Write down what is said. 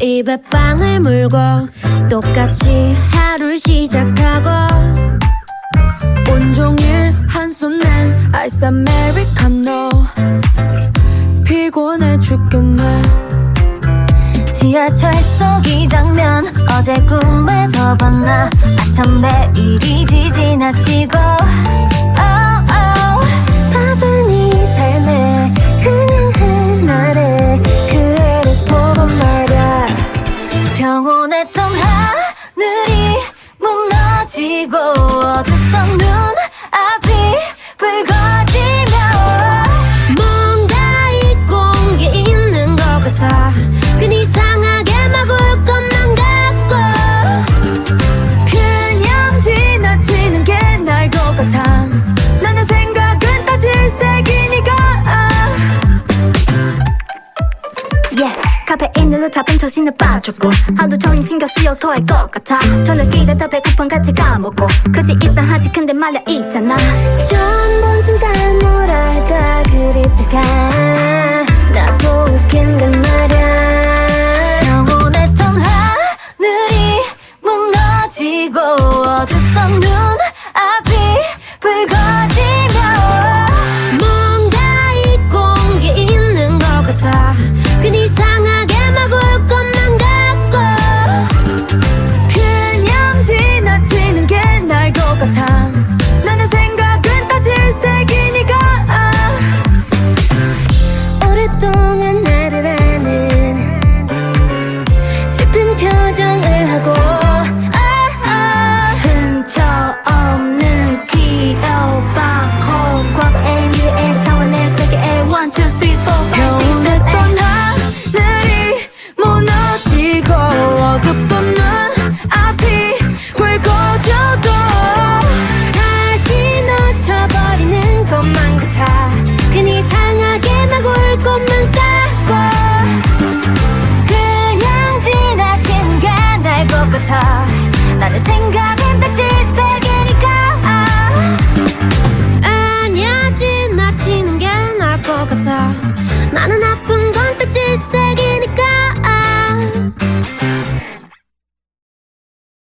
입에 빵을 물고 똑같이 하루를 시작하고 온종일 한손엔 아이스 아메리카노 피곤해 죽겠네. 지하철 속 이 장면 어제 꿈에서 봤나? 아참 매일이지 지나치고 어둡던 yeah. 카페인으로 잡은 자신에 빠졌고 하도 종일 신경 쓰여 토할 것 같아. 저녁 기대다 배고픈 같이 까먹고. 그지 이상하지 근데 말야 있잖아. 처음 본 순간 뭐랄까 그립다가. 나도 웃긴데 말야. 서운했던 하늘이 무너지고.